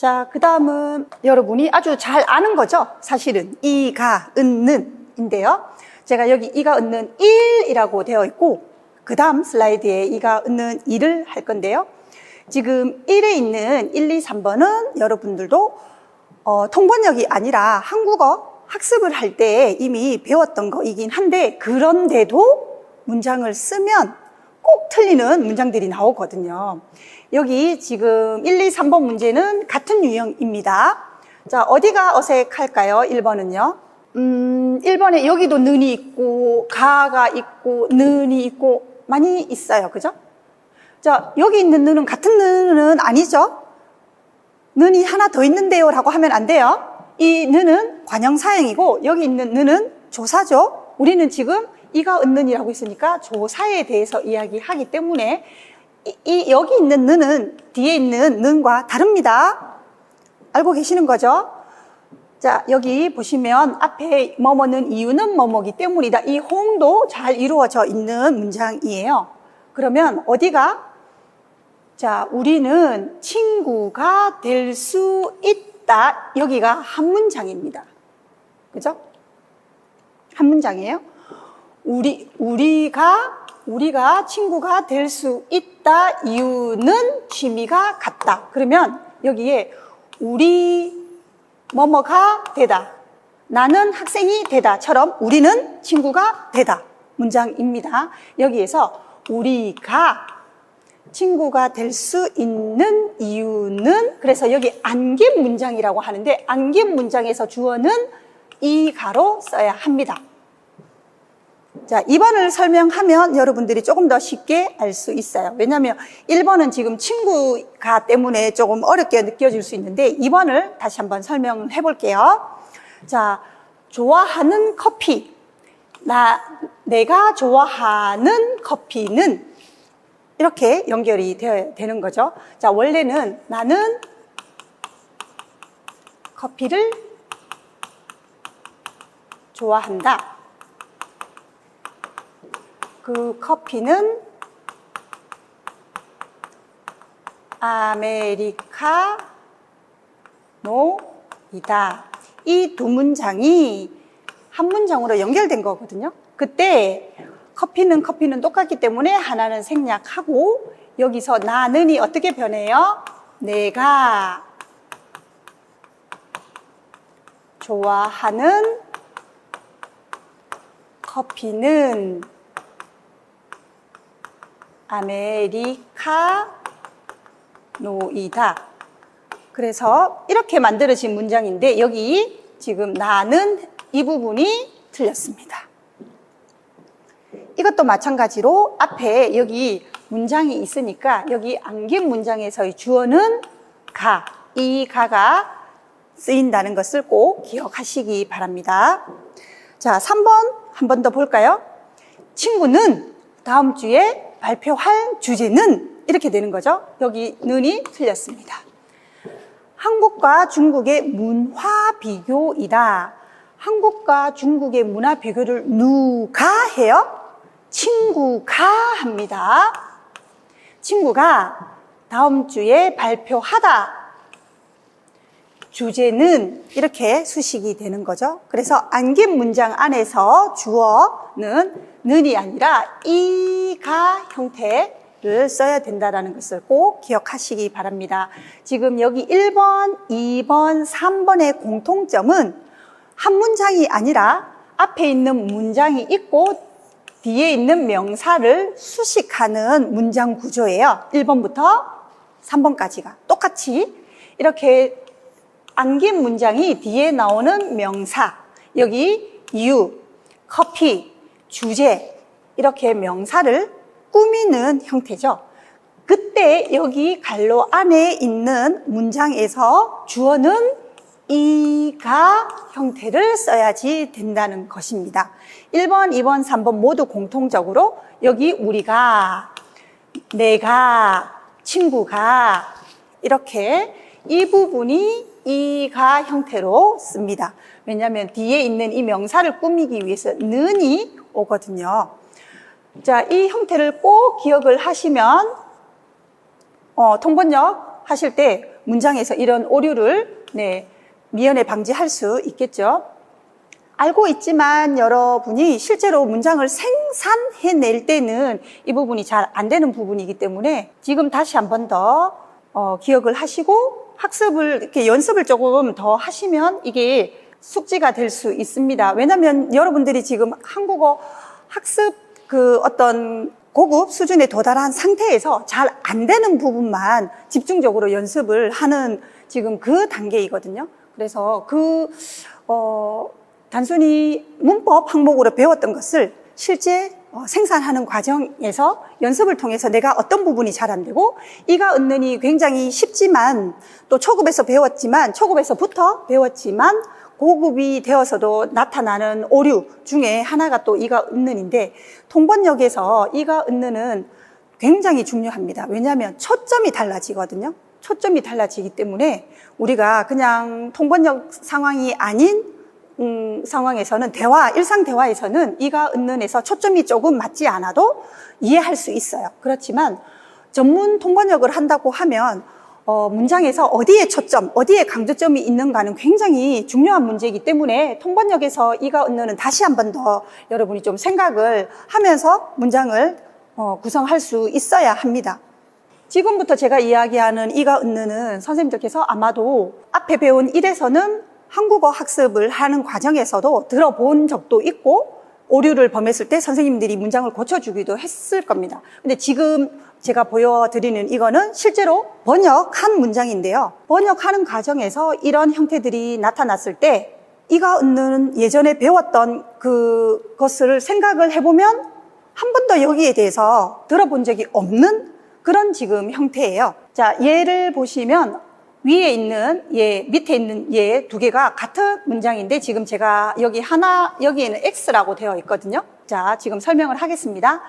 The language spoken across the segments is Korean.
자, 그 다음은 여러분이 아주 잘 아는 거죠. 사실은 이가, 은는 인데요. 제가 여기 이가, 은는 1이라고 되어 있고, 그 다음 슬라이드에 이가, 은는 2를 할 건데요. 지금 1에 있는 1, 2, 3번은 여러분들도 어, 통번역이 아니라 한국어 학습을 할 때 이미 배웠던 거이긴 한데, 그런데도 문장을 쓰면 꼭 틀리는 문장들이 나오거든요. 여기 지금 1, 2, 3번 문제는 같은 유형입니다. 자, 어디가 어색할까요? 1번은요. 음, 1번에 여기도 는이 있고, 가가 있고, 는이 있고, 많이 있어요. 그죠? 자, 여기 있는 는은 같은 는은 아니죠? 는이 하나 더 있는데요. 라고 하면 안 돼요. 이 는은 관형사형이고, 여기 있는 는은 조사죠. 우리는 지금 이가 은는이라고 있으니까 조사에 대해서 이야기하기 때문에 이, 이 여기 있는 는은 뒤에 있는 는과 다릅니다. 알고 계시는 거죠? 자, 여기 보시면 앞에 뭐뭐는 이유는 뭐뭐기 때문이다. 이 호응도 잘 이루어져 있는 문장이에요. 그러면 어디가? 자, 우리는 친구가 될 수 있다. 여기가 한 문장입니다. 그죠? 한 문장이에요. 우리, 우리가, 우리가 친구가 될 수 있다. 이유는 취미가 같다. 그러면 여기에 우리 뭐뭐가 되다. 나는 학생이 되다처럼 우리는 친구가 되다. 문장입니다. 여기에서 우리가 친구가 될 수 있는 이유는 그래서 여기 안긴 문장이라고 하는데 안긴 문장에서 주어는 이 가로 써야 합니다. 자, 2번을 설명하면 여러분들이 조금 더 쉽게 알 수 있어요. 왜냐하면 1번은 지금 친구가 때문에 조금 어렵게 느껴질 수 있는데 2번을 다시 한번 설명해 볼게요. 자, 좋아하는 커피. 나, 내가 좋아하는 커피는 이렇게 연결이 되는 거죠. 자, 원래는 나는 커피를 좋아한다. 그 커피는 아메리카노이다. 이 두 문장이 한 문장으로 연결된 거거든요. 그때 커피는 커피는 똑같기 때문에 하나는 생략하고 여기서 나는이 어떻게 변해요? 내가 좋아하는 커피는 아메리카노이다. 그래서 이렇게 만들어진 문장인데 여기 지금 나는 이 부분이 틀렸습니다. 이것도 마찬가지로 앞에 여기 문장이 있으니까 여기 안긴 문장에서의 주어는 가, 이 가가 쓰인다는 것을 꼭 기억하시기 바랍니다. 자, 3번 한 번 더 볼까요? 친구는 다음 주에 발표할 주제는 이렇게 되는 거죠. 여기 는이 틀렸습니다. 한국과 중국의 문화 비교이다. 한국과 중국의 문화 비교를 누가 해요? 친구가 합니다. 친구가 다음 주에 발표하다. 주제는 이렇게 수식이 되는 거죠. 그래서 안긴 문장 안에서 주어는 는이 아니라 이가 형태를 써야 된다는 것을 꼭 기억하시기 바랍니다. 지금 여기 1번, 2번, 3번의 공통점은 한 문장이 아니라 앞에 있는 문장이 있고 뒤에 있는 명사를 수식하는 문장 구조예요. 1번부터 3번까지가 똑같이 이렇게 안긴 문장이 뒤에 나오는 명사, 여기 이유, 커피, 주제 이렇게 명사를 꾸미는 형태죠. 그때 여기 갈로 안에 있는 문장에서 주어는 이가 형태를 써야지 된다는 것입니다. 1번, 2번, 3번 모두 공통적으로 여기 우리가, 내가, 친구가 이렇게 이 부분이 이가 형태로 씁니다. 왜냐하면 뒤에 있는 이 명사를 꾸미기 위해서 는이 오거든요. 자, 이 형태를 꼭 기억을 하시면 어, 통번역 하실 때 문장에서 이런 오류를 네, 미연에 방지할 수 있겠죠. 알고 있지만 여러분이 실제로 문장을 생산해낼 때는 이 부분이 잘 안 되는 부분이기 때문에 지금 다시 한 번더 어, 기억을 하시고 학습을 이렇게 연습을 조금 더 하시면 이게 숙지가 될 수 있습니다. 왜냐하면 여러분들이 지금 한국어 학습 그 어떤 고급 수준에 도달한 상태에서 잘 안 되는 부분만 집중적으로 연습을 하는 지금 그 단계이거든요. 그래서 그, 어, 단순히 문법 항목으로 배웠던 것을 실제 어, 생산하는 과정에서 연습을 통해서 내가 어떤 부분이 잘 안 되고 이가 은는이 굉장히 쉽지만 또 초급에서 배웠지만 초급에서부터 배웠지만 고급이 되어서도 나타나는 오류 중에 하나가 또 이가 은는인데 통번역에서 이가 은는은 굉장히 중요합니다. 왜냐하면 초점이 달라지거든요. 초점이 달라지기 때문에 우리가 그냥 통번역 상황이 아닌 음, 상황에서는 대화, 일상 대화에서는 이가 은는에서 초점이 조금 맞지 않아도 이해할 수 있어요. 그렇지만 전문 통번역을 한다고 하면 어, 문장에서 어디에 초점, 어디에 강조점이 있는가는 굉장히 중요한 문제이기 때문에 통번역에서 이가 은는은 다시 한 번 더 여러분이 좀 생각을 하면서 문장을 어, 구성할 수 있어야 합니다. 지금부터 제가 이야기하는 이가 은는은 선생님들께서 아마도 앞에 배운 1에서는 한국어 학습을 하는 과정에서도 들어본 적도 있고 오류를 범했을 때 선생님들이 문장을 고쳐주기도 했을 겁니다. 근데 지금 제가 보여드리는 이거는 실제로 번역한 문장인데요. 번역하는 과정에서 이런 형태들이 나타났을 때 이가 은는 예전에 배웠던 그것을 생각을 해보면 한 번도 여기에 대해서 들어본 적이 없는 그런 지금 형태예요. 자, 얘를 보시면 위에 있는 얘, 밑에 있는 얘두 개가 같은 문장인데 지금 제가 여기 하나, 여기에는 X라고 되어 있거든요. 자, 지금 설명을 하겠습니다.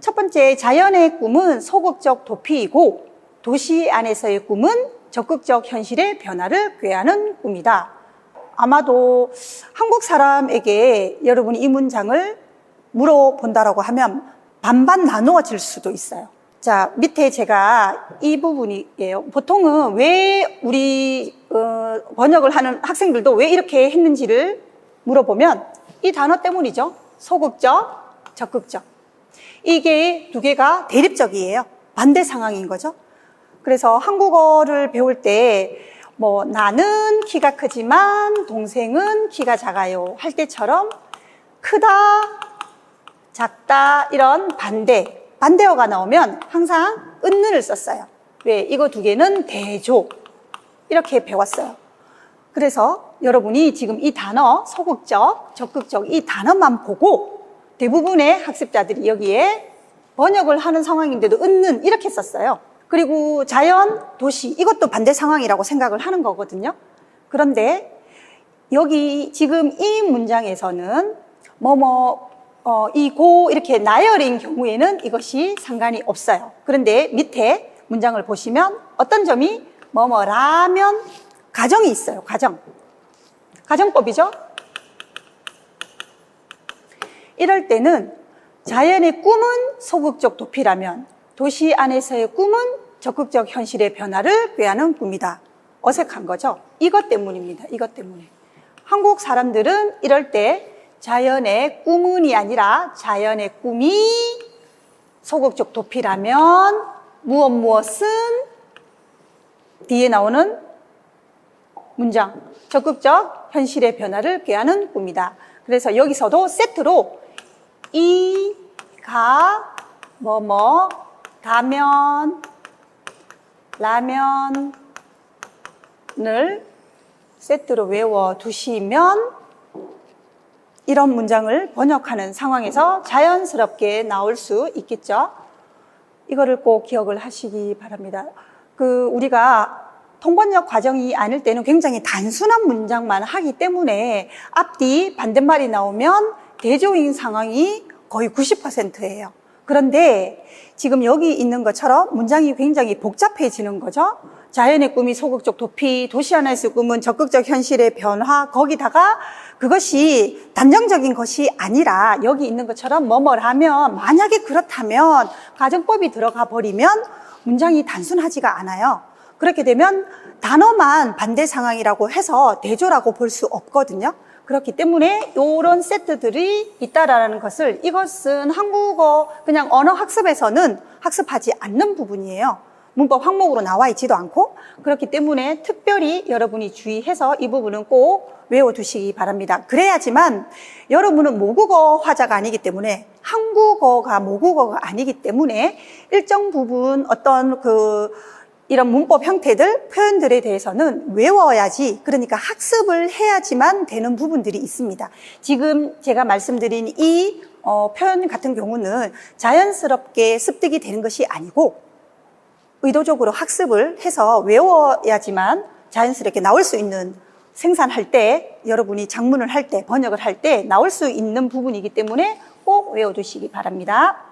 첫 번째, 자연의 꿈은 소극적 도피이고 도시 안에서의 꿈은 적극적 현실의 변화를 꾀하는 꿈이다. 아마도 한국 사람에게 여러분이 이 문장을 물어본다라고 하면 반반 나누어질 수도 있어요. 자, 밑에 제가 이 부분이에요. 보통은 왜 우리 어, 번역을 하는 학생들도 왜 이렇게 했는지를 물어보면 이 단어 때문이죠. 소극적, 적극적. 이게 두 개가 대립적이에요. 반대 상황인 거죠. 그래서 한국어를 배울 때 뭐 나는 키가 크지만 동생은 키가 작아요 할 때처럼 크다, 작다 이런 반대 반대어가 나오면 항상 은는을 썼어요. 왜? 이거 두 개는 대조 이렇게 배웠어요. 그래서 여러분이 지금 이 단어 소극적, 적극적 이 단어만 보고 대부분의 학습자들이 여기에 번역을 하는 상황인데도 은는 이렇게 썼어요. 그리고 자연, 도시 이것도 반대 상황이라고 생각을 하는 거거든요. 그런데 여기 지금 이 문장에서는 뭐뭐 어, 이고 이렇게 나열인 경우에는 이것이 상관이 없어요. 그런데 밑에 문장을 보시면 어떤 점이 뭐뭐라면 가정이 있어요. 가정. 가정법이죠. 이럴 때는 자연의 꿈은 소극적 도피라면 도시 안에서의 꿈은 적극적 현실의 변화를 꾀하는 꿈이다. 어색한 거죠. 이것 때문입니다. 이것 때문에. 한국 사람들은 이럴 때 자연의 꿈은이 아니라 자연의 꿈이 소극적 도피라면 무엇 무엇은 뒤에 나오는 문장 적극적 현실의 변화를 꾀하는 꿈이다. 그래서 여기서도 세트로 이 가 뭐 뭐 가면 라면을 세트로 외워 두시면 이런 문장을 번역하는 상황에서 자연스럽게 나올 수 있겠죠. 이거를 꼭 기억을 하시기 바랍니다. 그 우리가 통번역 과정이 아닐 때는 굉장히 단순한 문장만 하기 때문에 앞뒤 반대말이 나오면 대조인 상황이 거의 90%예요. 그런데 지금 여기 있는 것처럼 문장이 굉장히 복잡해지는 거죠. 자연의 꿈이 소극적 도피, 도시 안에서 꿈은 적극적 현실의 변화, 거기다가 그것이 단정적인 것이 아니라 여기 있는 것처럼 뭐뭐라면 만약에 그렇다면 가정법이 들어가 버리면 문장이 단순하지가 않아요. 그렇게 되면 단어만 반대 상황이라고 해서 대조라고 볼 수 없거든요. 그렇기 때문에 이런 세트들이 있다라는 것을 이것은 한국어 그냥 언어 학습에서는 학습하지 않는 부분이에요. 문법 항목으로 나와 있지도 않고 그렇기 때문에 특별히 여러분이 주의해서 이 부분은 꼭 외워두시기 바랍니다. 그래야지만 여러분은 모국어 화자가 아니기 때문에 한국어가 모국어가 아니기 때문에 일정 부분 어떤 그 이런 문법 형태들, 표현들에 대해서는 외워야지, 그러니까 학습을 해야지만 되는 부분들이 있습니다. 지금 제가 말씀드린 이 어, 표현 같은 경우는 자연스럽게 습득이 되는 것이 아니고 의도적으로 학습을 해서 외워야지만 자연스럽게 나올 수 있는 생산할 때 여러분이 장문을 할 때 번역을 할 때 나올 수 있는 부분이기 때문에 꼭 외워두시기 바랍니다.